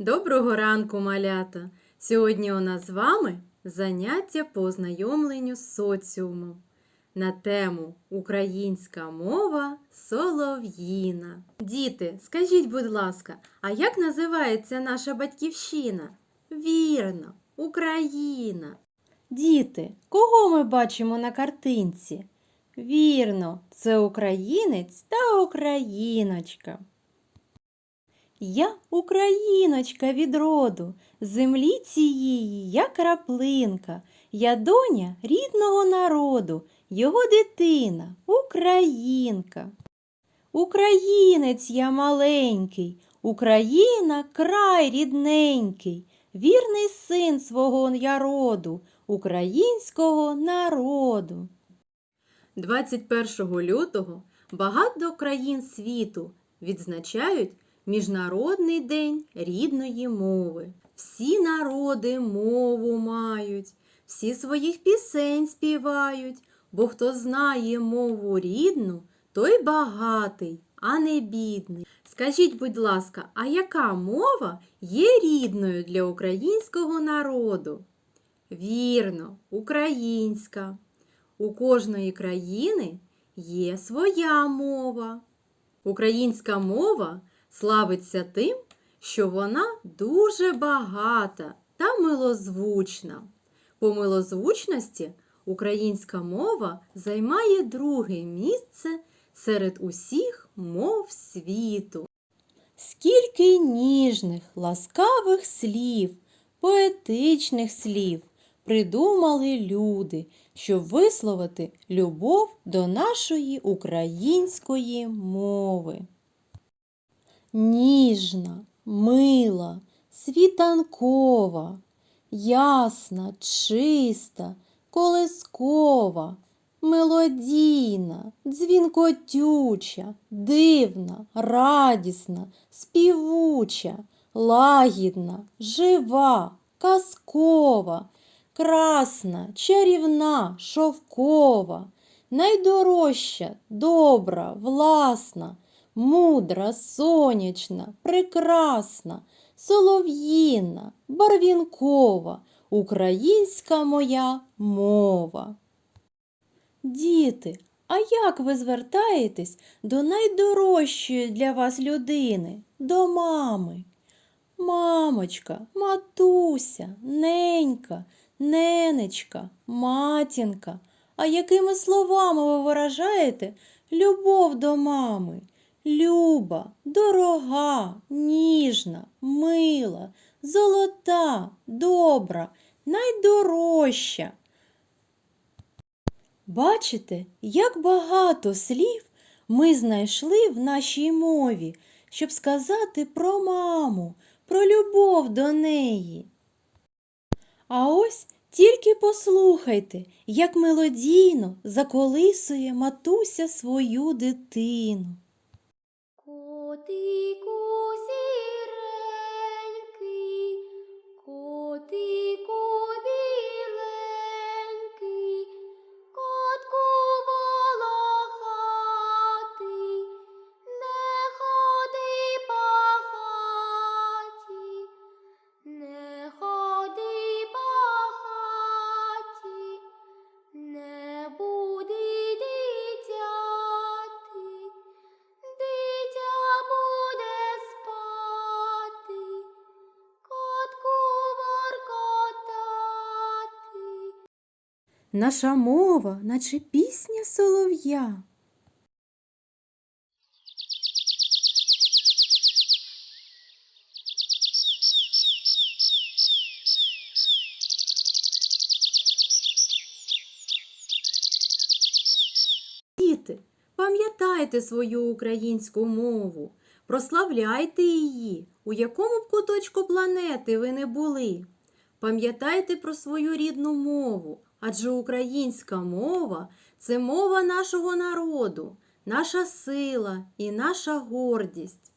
Доброго ранку, малята! Сьогодні у нас з вами заняття по ознайомленню з соціумом на тему Українська мова солов'їна. Діти, скажіть, будь ласка, а як називається наша батьківщина? Вірно, Україна. Діти, кого ми бачимо на картинці? Вірно, це українець та україночка. Я україночка від роду, землі цієї я краплинка, я доня рідного народу, його дитина, українка. Українець я маленький, Україна край рідненький, вірний син свого я роду, українського народу. 21 лютого багато країн світу відзначають Міжнародний день рідної мови. Всі народи мову мають, всі своїх пісень співають, бо хто знає мову рідну, той багатий, а не бідний. Скажіть, будь ласка, а яка мова є рідною для українського народу? Вірно, українська. У кожної країни є своя мова. Українська мова славиться тим, що вона дуже багата та милозвучна. По милозвучності українська мова займає друге місце серед усіх мов світу. Скільки ніжних, ласкавих слів, поетичних слів придумали люди, щоб висловити любов до нашої української мови ніжна, мила, світанкова, ясна, чиста, колискова, мелодійна, дзвінкотюча, дивна, радісна, співуча, лагідна, жива, казкова, красна, чарівна, шовкова, найдорожча, добра, власна, мудра, сонячна, прекрасна, солов'їна, барвінкова, українська моя мова. Діти, а як ви звертаєтесь до найдорожчої для вас людини, до мами? Мамочка, матуся, ненька, ненечка, матінка. А якими словами ви виражаєте любов до мами? Люба, дорога, ніжна, мила, золота, добра, найдорожча. Бачите, як багато слів ми знайшли в нашій мові, щоб сказати про маму, про любов до неї. А ось тільки послухайте, як мелодійно заколисує матуся свою дитину. 我的故 Наша мова, наче пісня солов'я. Діти, пам'ятайте свою українську мову, прославляйте її, у якому б куточку планети ви не були. Пам'ятайте про свою рідну мову, адже українська мова це мова нашого народу, наша сила і наша гордість.